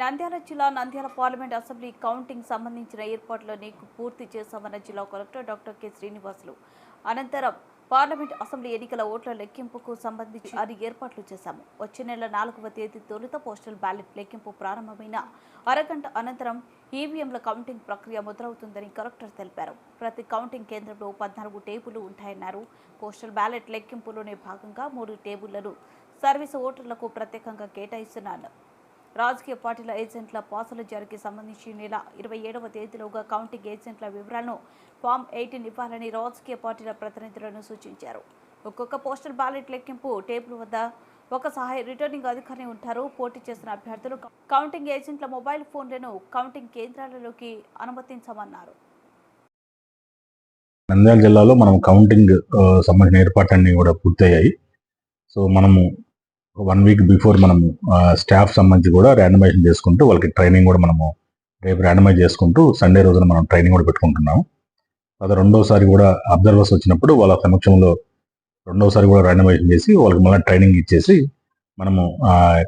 నంద్యాల జిల్లా Nandyal parliament assembly counting సంబంధించిన ఏర్పాట్లని పూర్తి చేశామన్న జిల్లా కలెక్టర్ డాక్టర్ కె శ్రీనివాసులు. అనంతరం పార్లమెంట్ అసెంబ్లీ ఎన్నికల ఓట్ల లెక్కింపుకు సంబంధించి అది ఏర్పాట్లు చేశాము. వచ్చే నెల నాలుగవ తేదీ తొలుత పోస్టల్ బ్యాలెట్ లెక్కింపు ప్రారంభమైన అరగంట అనంతరం ఈవీఎంల కౌంటింగ్ ప్రక్రియ మొదలవుతుందని కలెక్టర్ తెలిపారు. ప్రతి కౌంటింగ్ కేంద్రంలో పద్నాలుగు టేబుల్ ఉంటాయన్నారు. పోస్టల్ బ్యాలెట్ లెక్కింపులోనే భాగంగా మూడు టేబుళ్ళను సర్వీసు ఓటర్లకు ప్రత్యేకంగా కేటాయిస్తున్నారు. రాజకీయ పార్టీల ఏజెంట్ల పాసుల జారీకి సంబంధించి నెల ఇరవై ఏడవ తేదీలోగా కౌంటింగ్ ఏజెంట్ల వివరాలను ఫామ్ ఎయిటీన్ ఇవ్వాలని రాజకీయ పార్టీల ప్రతినిధులను సూచించారు. ఒక్కొక్క పోస్టల్ బ్యాలెట్ లెక్కింపు టేబుల్ వద్ద ఒక సహాయ రిటర్నింగ్ అధికారి ఉంటారు. పోటీ చేసిన అభ్యర్థులు కౌంటింగ్ ఏజెంట్ల మొబైల్ ఫోన్లను కౌంటింగ్ కేంద్రాలలోకి అనుమతించమన్నారు. నంద్యాల జిల్లాలో మనం కౌంటింగ్ సంబంధించిన ఏర్పాట్లన్నీ కూడా పూర్తయ్యాయి. సో మనము వన్ వీక్ బిఫోర్ మనము స్టాఫ్ సంబంధించి కూడా ర్యాండమైజేషన్ చేసుకుంటూ వాళ్ళకి ట్రైనింగ్ కూడా మనము రేపు ర్యాండమైజ్ చేసుకుంటూ సండే రోజున మనం ట్రైనింగ్ కూడా పెట్టుకుంటున్నాము. అది రెండోసారి కూడా అబ్జర్వర్స్ వచ్చినప్పుడు వాళ్ళ సమక్షంలో రెండోసారి కూడా ర్యాండమైజేషన్ చేసి వాళ్ళకి మళ్ళీ ట్రైనింగ్ ఇచ్చేసి మనము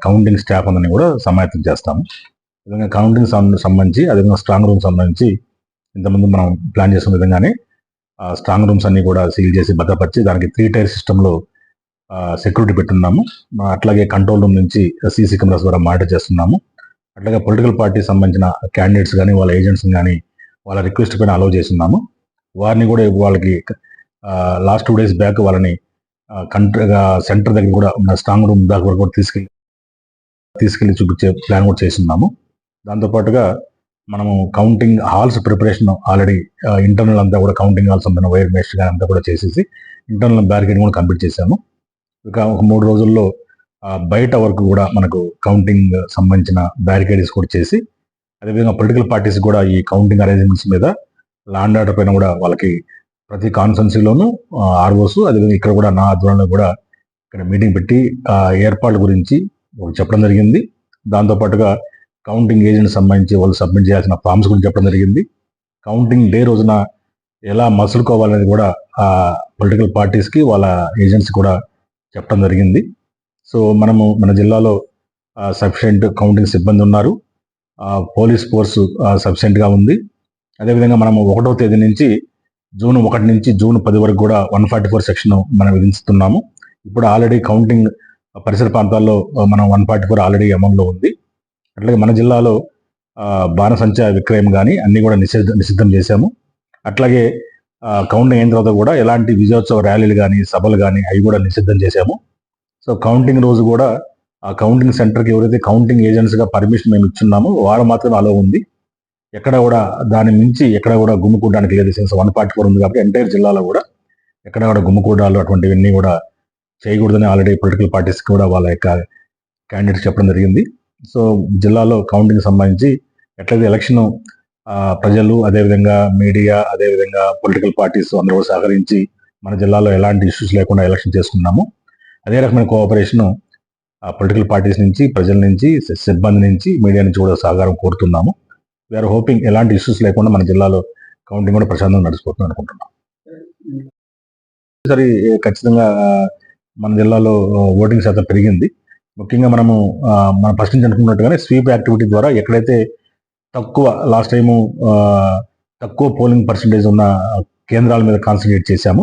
కౌంటింగ్ స్టాఫ్ అందరినీ కూడా సమాయత్తం చేస్తాము. విధంగా కౌంటింగ్ సంబంధించి అదేవిధంగా స్ట్రాంగ్ రూమ్ సంబంధించి ఇంతకుముందు మనం ప్లాన్ చేసిన విధంగానే ఆ స్ట్రాంగ్ రూమ్స్ అన్ని కూడా సీల్ చేసి భద్రపరిచి దానికి త్రీ టైర్ సిస్టంలో సెక్యూరిటీ పెట్టున్నాము. అట్లాగే కంట్రోల్ రూమ్ నుంచి సీసీ కెమెరాస్ ద్వారా మానిటర్ చేస్తున్నాము. అట్లాగే పొలిటికల్ పార్టీ సంబంధించిన క్యాండిడేట్స్ కానీ వాళ్ళ ఏజెంట్స్ కానీ వాళ్ళ రిక్వెస్ట్ పైన అలౌ చేస్తున్నాము. వారిని కూడా వాళ్ళకి లాస్ట్ టూ డేస్ బ్యాక్ వాళ్ళని కంట్రీ సెంటర్ దగ్గర కూడా ఉన్న స్ట్రాంగ్ రూమ్ దాకా వరకు కూడా తీసుకెళ్ళి తీసుకెళ్ళి చూపించే ప్లాన్ కూడా చేస్తున్నాము. దాంతోపాటుగా మనము counting halls preparation already internal అంతా కూడా కౌంటింగ్ హాల్స్ అంతా వైర్ మేస్ట్ కానీ అంతా కూడా చేసేసి ఇంటర్నల్ బ్యారికేడ్ కూడా కంప్లీట్ చేశాము. ఇక ఒక మూడు రోజుల్లో బయట వరకు కూడా మనకు కౌంటింగ్ సంబంధించిన బ్యారికేడ్స్ కూడా చేసి అదేవిధంగా పొలిటికల్ పార్టీస్ కూడా ఈ కౌంటింగ్ అరేంజ్మెంట్స్ మీద లాండ్ ఆర్డర్ పైన కూడా వాళ్ళకి ప్రతి కాన్స్టెన్సీలోనూ ఆర్ఓస్ అదేవిధంగా ఇక్కడ కూడా నా ఆధ్వర్యంలో కూడా ఇక్కడ మీటింగ్ పెట్టి ఆ ఏర్పాట్ల గురించి చెప్పడం జరిగింది. దాంతోపాటుగా కౌంటింగ్ ఏజెంట్ సంబంధించి వాళ్ళు సబ్మిట్ చేయాల్సిన ఫామ్స్ గురించి చెప్పడం జరిగింది. కౌంటింగ్ డే రోజున ఎలా మసులుకోవాలనేది కూడా ఆ పొలిటికల్ పార్టీస్కి వాళ్ళ ఏజెంట్స్ కూడా చెప్పడం జరిగింది. సో మనము మన జిల్లాలో సఫిషియెంట్ కౌంటింగ్ సిబ్బంది ఉన్నారు. పోలీస్ ఫోర్స్ సఫిషియెంట్గా ఉంది. అదేవిధంగా మనము ఒకటో తేదీ నుంచి జూన్ ఒకటి నుంచి జూన్ పది వరకు కూడా వన్ ఫార్టీ ఫోర్ సెక్షన్ మనం విధిస్తున్నాము. ఇప్పుడు ఆల్రెడీ కౌంటింగ్ పరిసర ప్రాంతాల్లో మనం వన్ ఫార్టీ ఫోర్ ఆల్రెడీ అమల్లో ఉంది. అట్లాగే మన జిల్లాలో బాణసంచ బాణసంచా విక్రయం కానీ అన్నీ కూడా నిషేధ నిషిద్ధం చేశాము. అట్లాగే ఆ, కౌంటింగ్ అయిన తర్వాత కూడా ఎలాంటి విజయోత్సవ ర్యాలీలు కానీ సభలు కానీ అవి కూడా నిషిద్ధం చేశాము. సో కౌంటింగ్ రోజు కూడా ఆ కౌంటింగ్ సెంటర్కి ఎవరైతే కౌంటింగ్ ఏజెంట్స్గా పర్మిషన్ మేము ఇచ్చున్నామో వారు మాత్రం అలో ఉంది. ఎక్కడ కూడా దాని మించి ఎక్కడ కూడా గుమ్ముకూడడానికి లేదు. సిన్స్ వన్ పార్టీ కూడా ఉంది కాబట్టి ఎంటైర్ జిల్లాలో కూడా ఎక్కడ కూడా గుమ్ముకూడాలు అటువంటివన్నీ కూడా చేయకూడదని ఆల్రెడీ పొలిటికల్ పార్టీస్ కూడా వాళ్ళ యొక్క క్యాండిడేట్స్ చెప్పడం జరిగింది. సో జిల్లాలో కౌంటింగ్ సంబంధించి ఎట్లయితే ఎలక్షన్ ప్రజలు అదేవిధంగా మీడియా అదేవిధంగా పొలిటికల్ పార్టీస్ అందరూ సహకరించి మన జిల్లాలో ఎలాంటి ఇష్యూస్ లేకుండా ఎలక్షన్ చేసుకున్నాము. అదే రకమైన కోఆపరేషన్ పొలిటికల్ పార్టీస్ నుంచి ప్రజల నుంచి సిబ్బంది నుంచి మీడియా నుంచి కూడా సహకారం కోరుతున్నాము. వీఆర్ హోపింగ్ ఎలాంటి ఇష్యూస్ లేకుండా మన జిల్లాలో కౌంటింగ్ కూడా ప్రశాంతంగా నడిచిపోతుంది అనుకుంటున్నాం. సరే ఖచ్చితంగా మన జిల్లాలో ఓటింగ్ శాతం పెరిగింది. ముఖ్యంగా మనము మన మనం ఫస్ట్ నుంచి అనుకున్నట్టుగానే స్వీప్ యాక్టివిటీ ద్వారా ఎక్కడైతే తక్కువ లాస్ట్ టైము తక్కువ పోలింగ్ పర్సంటేజ్ ఉన్న కేంద్రాల మీద కాన్సన్ట్రేట్ చేశాము.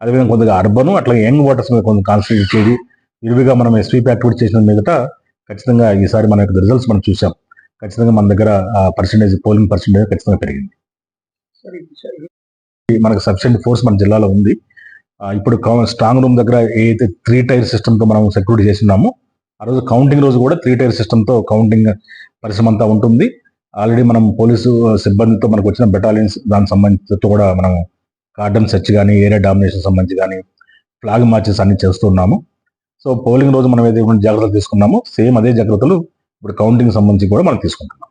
అదేవిధంగా కొద్దిగా అర్బన్ అట్లాగే యంగ్ ఓటర్స్ మీద కొంచెం కాన్సన్ట్రేట్ చేసి విరివిగా మనం స్వీప్ యాక్టివిటీ చేసిన మీదట ఖచ్చితంగా ఈసారి మన యొక్క రిజల్ట్స్ మనం చూసాం ఖచ్చితంగా మన దగ్గర పర్సంటేజ్ పోలింగ్ పర్సంటేజ్ ఖచ్చితంగా పెరిగింది. మనకు సఫిషియెంట్ ఫోర్స్ మన జిల్లాలో ఉంది. ఇప్పుడు స్ట్రాంగ్ రూమ్ దగ్గర ఏదైతే త్రీ టైర్ సిస్టమ్తో మనం సెక్యూరిటీ చేస్తున్నామో ఆ రోజు కౌంటింగ్ రోజు కూడా త్రీ టైర్ సిస్టమ్తో కౌంటింగ్ పరిశ్రమ అంతా ఉంటుంది. ఆల్రెడీ మనం పోలీసు సిబ్బందితో మనకు వచ్చిన బెటాలియన్స్ దానికి సంబంధించి కూడా మనం కార్డన్ సెర్చ్ కానీ ఏరియా డామినేషన్ సంబంధించి కానీ ఫ్లాగ్ మార్చెస్ అన్ని చేస్తున్నాము సో పోలింగ్ రోజు మనం ఏదైతే జాగ్రత్తలు తీసుకున్నామో సేమ్ అదే జాగ్రత్తలు ఇప్పుడు కౌంటింగ్ సంబంధించి కూడా మనం తీసుకుంటున్నాం.